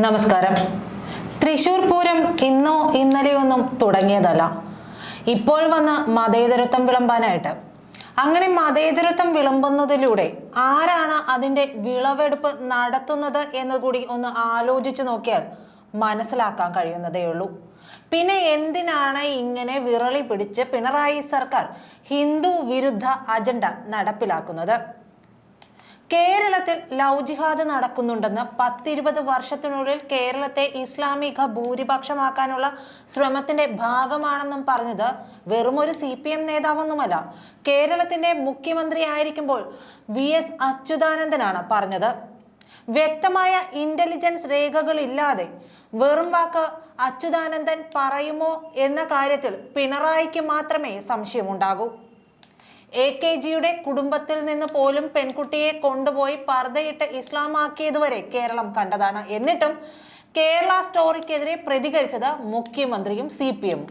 നമസ്കാരം. തൃശൂർ പൂരം ഇന്നോ ഇന്നലെയൊന്നും തുടങ്ങിയതല്ല. ഇപ്പോൾ വന്ന് മതേതരത്വം വിളമ്പാനായിട്ട്. അങ്ങനെ മതേതരത്വം വിളമ്പുന്നതിലൂടെ ആരാണ് അതിന്റെ വിളവെടുപ്പ് നടത്തുന്നത് എന്ന് കൂടി ഒന്ന് ആലോചിച്ചു നോക്കിയാൽ മനസ്സിലാക്കാൻ കഴിയുന്നതേ ഉള്ളൂ. പിന്നെ എന്തിനാണ് ഇങ്ങനെ വിറളി പിടിച്ച് പിണറായി സർക്കാർ ഹിന്ദു വിരുദ്ധ അജണ്ട നടപ്പിലാക്കുന്നത്? കേരളത്തിൽ ലവ് ജിഹാദ് നടക്കുന്നുണ്ടെന്ന് പത്തിരുപത് വർഷത്തിനുള്ളിൽ കേരളത്തെ ഇസ്ലാമിക ഭൂരിപക്ഷമാക്കാനുള്ള ശ്രമത്തിന്റെ ഭാഗമാണെന്നും പറഞ്ഞത് വെറുമൊരു സി പി എം നേതാവൊന്നുമല്ല. കേരളത്തിന്റെ മുഖ്യമന്ത്രി ആയിരിക്കുമ്പോൾ വി എസ് അച്യുതാനന്ദനാണ് പറഞ്ഞത്. വ്യക്തമായ ഇന്റലിജൻസ് രേഖകളില്ലാതെ വെറും വാക്ക് അച്യുതാനന്ദൻ പറയുമോ എന്ന കാര്യത്തിൽ പിണറായിക്ക് മാത്രമേ സംശയമുണ്ടാകൂ. എ കെ ജിയുടെ കുടുംബത്തിൽ നിന്ന് പോലും പെൺകുട്ടിയെ കൊണ്ടുപോയി പർദ്ദയിട്ട് ഇസ്ലാമാക്കിയതുവരെ കേരളം കണ്ടതാണ്. എന്നിട്ടും കേരള സ്റ്റോറിക്കെതിരെ പ്രതികരിച്ചത് മുഖ്യമന്ത്രിയും സി പി എമ്മും.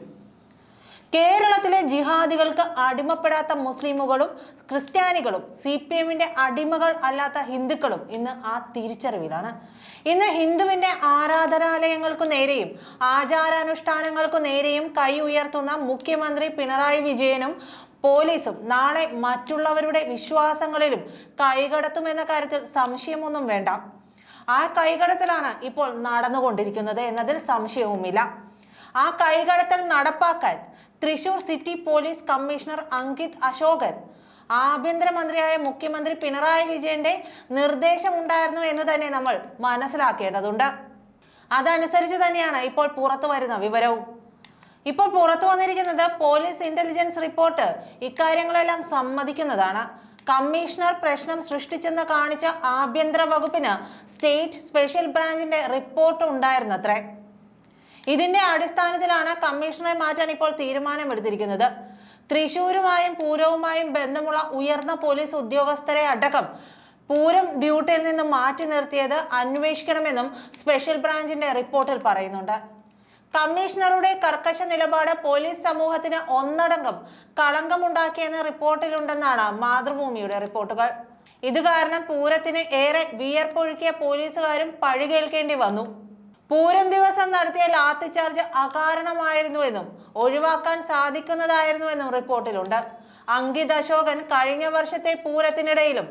കേരളത്തിലെ ജിഹാദികൾക്ക് അടിമപ്പെടാത്ത മുസ്ലിമുകളും ക്രിസ്ത്യാനികളും സി പി എമ്മിന്റെ അടിമകൾ അല്ലാത്ത ഹിന്ദുക്കളും ഇന്ന് ആ തിരിച്ചറിവിലാണ്. ഇന്ന് ഹിന്ദുവിന്റെ ആരാധനാലയങ്ങൾക്കു നേരെയും ആചാരാനുഷ്ഠാനങ്ങൾക്കു നേരെയും കൈ ഉയർത്തുന്ന മുഖ്യമന്ത്രി പിണറായി വിജയനും പോലീസും നാളെ മറ്റുള്ളവരുടെ വിശ്വാസങ്ങളിലും കൈകടത്തുമെന്ന കാര്യത്തിൽ സംശയമൊന്നും വേണ്ട. ആ കൈകടത്തലാണ് ഇപ്പോൾ നടന്നുകൊണ്ടിരിക്കുന്നത് എന്നതിൽ സംശയവുമില്ല. ആ കൈകടത്തൽ നടപ്പാക്കാൻ Thrissur city police commissioner Ankit Ashokan ആഭ്യന്തരമന്ത്രിയായ മുഖ്യമന്ത്രി പിണറായി വിജയന്റെ നിർദ്ദേശം ഉണ്ടായിരുന്നു എന്ന് തന്നെ നമ്മൾ മനസ്സിലാക്കേണ്ടതുണ്ട്. അതനുസരിച്ച് തന്നെയാണ് ഇപ്പോൾ പുറത്തു വരുന്ന വിവരവും. ഇപ്പോൾ പുറത്തു വന്നിരിക്കുന്നത് പോലീസ് ഇന്റലിജൻസ് റിപ്പോർട്ട് ഇക്കാര്യങ്ങളെല്ലാം സമ്മതിക്കുന്നതാണ്. കമ്മീഷണർ പ്രശ്നം സൃഷ്ടിച്ചെന്ന് കാണിച്ച ആഭ്യന്തര വകുപ്പിന് സ്റ്റേറ്റ് സ്പെഷ്യൽ ബ്രാഞ്ചിന്റെ റിപ്പോർട്ട് ഉണ്ടായിരുന്നത്രേ. ഇതിന്റെ അടിസ്ഥാനത്തിലാണ് കമ്മീഷണറെ മാറ്റാൻ ഇപ്പോൾ തീരുമാനമെടുത്തിരിക്കുന്നത്. തൃശൂരുമായും പൂരവുമായും ബന്ധമുള്ള ഉയർന്ന പോലീസ് ഉദ്യോഗസ്ഥരെ അടക്കം പൂരം ഡ്യൂട്ടിയിൽ നിന്ന് മാറ്റി നിർത്തിയത് അന്വേഷിക്കണമെന്നും സ്പെഷ്യൽ ബ്രാഞ്ചിന്റെ റിപ്പോർട്ടിൽ പറയുന്നുണ്ട്. കമ്മീഷണറുടെ കർക്കശ നിലപാട് പോലീസ് സമൂഹത്തിന് ഒന്നടങ്കം കളങ്കമുണ്ടാക്കിയെന്ന റിപ്പോർട്ടിലുണ്ടെന്നാണ് മാതൃഭൂമിയുടെ റിപ്പോർട്ടുകൾ. ഇത് കാരണം പൂരത്തിന് ഏറെ വിയർപ്പൊഴുക്കിയ പോലീസുകാരും പഴികേൾക്കേണ്ടി വന്നു. പൂരം ദിവസം നടത്തിയ ലാത്തിചാർജ് അകാരണമായിരുന്നുവെന്നും ഒഴിവാക്കാൻ സാധിക്കുന്നതായിരുന്നുവെന്നും റിപ്പോർട്ടിലുണ്ട്. അങ്കിത് അശോകൻ കഴിഞ്ഞ വർഷത്തെ പൂരത്തിനിടയിലും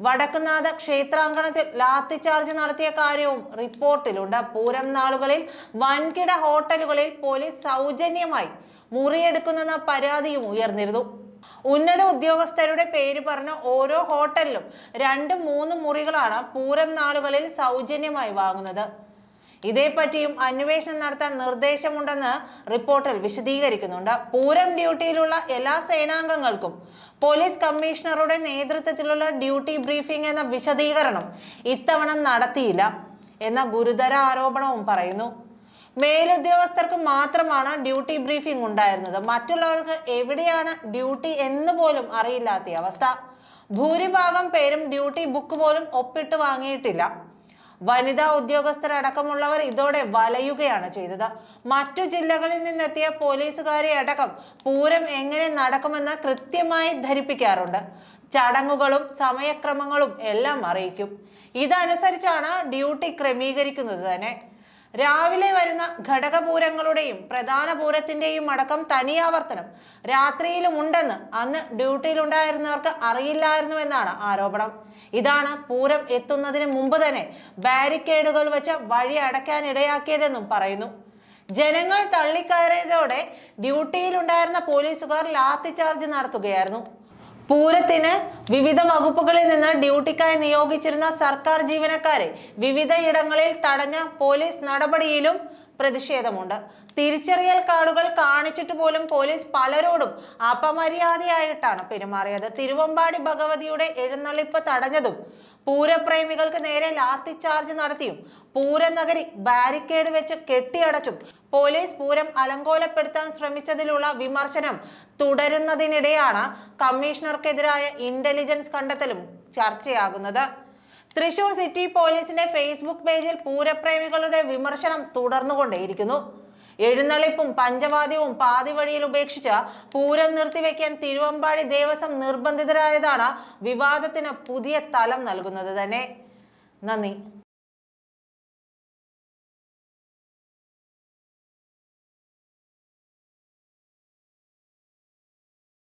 വടക്കുന്നാഥ ക്ഷേത്രാങ്കണത്തിൽ ലാത്തിചാർജ് നടത്തിയ കാര്യവും റിപ്പോർട്ടിലുണ്ട്. പൂരം നാളുകളിൽ വൻകിട ഹോട്ടലുകളിൽ പോലീസ് സൗജന്യമായി മുറിയെടുക്കുന്നെന്ന പരാതിയും ഉയർന്നിരുന്നു. ഉന്നത ഉദ്യോഗസ്ഥരുടെ പേര് പറഞ്ഞ ഓരോ ഹോട്ടലിലും രണ്ട് മൂന്ന് മുറികളാണ് പൂരം നാളുകളിൽ സൗജന്യമായി വാങ്ങുന്നത്. ഇതേപ്പറ്റിയും അന്വേഷണം നടത്താൻ നിർദ്ദേശമുണ്ടെന്ന് റിപ്പോർട്ടിൽ വിശദീകരിക്കുന്നുണ്ട്. പൂരം ഡ്യൂട്ടിയിലുള്ള എല്ലാ സേനാംഗങ്ങൾക്കും പോലീസ് കമ്മീഷണറുടെ നേതൃത്വത്തിലുള്ള ഡ്യൂട്ടി ബ്രീഫിംഗ് എന്ന വിശദീകരണം ഇത്തവണ നടത്തിയില്ല എന്ന ഗുരുതര ആരോപണവും പറയുന്നു. മേലുദ്യോഗസ്ഥർക്ക് മാത്രമാണ് ഡ്യൂട്ടി ബ്രീഫിംഗ് ഉണ്ടായിരുന്നത്. മറ്റുള്ളവർക്ക് എവിടെയാണ് ഡ്യൂട്ടി എന്ന് പോലും അറിയില്ലാത്ത അവസ്ഥ. ഭൂരിഭാഗം പേരും ഡ്യൂട്ടി ബുക്ക് പോലും ഒപ്പിട്ട് വാങ്ങിയിട്ടില്ല. വനിതാ ഉദ്യോഗസ്ഥരടക്കമുള്ളവർ ഇതോടെ വലയുകയാണ് ചെയ്തത്. മറ്റു ജില്ലകളിൽ നിന്നെത്തിയ പോലീസുകാരെ അടക്കം പൂരം എങ്ങനെ നടക്കുമെന്ന് കൃത്യമായി ധരിപ്പിക്കാറുണ്ട്. ചടങ്ങുകളും സമയക്രമങ്ങളും എല്ലാം അറിയിക്കും. ഇതനുസരിച്ചാണ് ഡ്യൂട്ടി ക്രമീകരിക്കുന്നത് തന്നെ. രാവിലെ വരുന്ന ഘടകപൂരങ്ങളുടെയും പ്രധാന പൂരത്തിന്റെയും അടക്കം തനിയാവർത്തനം രാത്രിയിലും ഉണ്ടെന്ന് അന്ന് ഡ്യൂട്ടിയിലുണ്ടായിരുന്നവർക്ക് അറിയില്ലായിരുന്നു എന്നാണ് ആരോപണം. ഇതാണ് പൂരം എത്തുന്നതിന് മുമ്പ് തന്നെ ബാരിക്കേഡുകൾ വെച്ച് വഴി അടയ്ക്കാൻ ഇടയാക്കിയതെന്നും പറയുന്നു. ജനങ്ങൾ തള്ളിക്കയറിയതോടെ ഡ്യൂട്ടിയിലുണ്ടായിരുന്ന പോലീസുകാർ ലാത്തിചാർജ് നടത്തുകയായിരുന്നു. പൂരത്തിന് വിവിധ വകുപ്പുകളിൽ നിന്ന് ഡ്യൂട്ടിക്കായി നിയോഗിച്ചിരുന്ന സർക്കാർ ജീവനക്കാരെ വിവിധയിടങ്ങളിൽ തടഞ്ഞ പോലീസ് നടപടിയിലും പ്രതിഷേധമുണ്ട്. തിരിച്ചറിയൽ കാർഡുകൾ കാണിച്ചിട്ട് പോലും പോലീസ് പലരോടും അപമര്യാദയായിട്ടാണ് പെരുമാറിയത്. തിരുവമ്പാടി ഭഗവതിയുടെ എഴുന്നള്ളിപ്പ് തടഞ്ഞതും പൂരപ്രേമികൾക്ക് നേരെ ലാത്തി ചാർജ് നടത്തിയും പൂരനഗരി ബാരിക്കേഡ് വെച്ച് കെട്ടിയടച്ചും പോലീസ് പൂരം അലങ്കോലപ്പെടുത്താൻ ശ്രമിച്ചതിലുള്ള വിമർശനം തുടരുന്നതിനിടെയാണ് കമ്മീഷണർക്കെതിരായ ഇന്റലിജൻസ് കണ്ടെത്തലും ചർച്ചയാകുന്നത്. തൃശൂർ സിറ്റി പോലീസിന്റെ ഫേസ്ബുക്ക് പേജിൽ പൂരപ്രേമികളുടെ വിമർശനം തുടർന്നുകൊണ്ടേയിരിക്കുന്നു. എഴുന്നള്ളിപ്പും പഞ്ചവാദ്യവും പാതി വഴിയിൽ ഉപേക്ഷിച്ച് പൂരം നിർത്തിവെക്കാൻ തിരുവമ്പാടി ദേവസ്വം നിർബന്ധിതരായതാണ് വിവാദത്തിന് പുതിയ തലം നൽകുന്നത് തന്നെ. നന്ദി.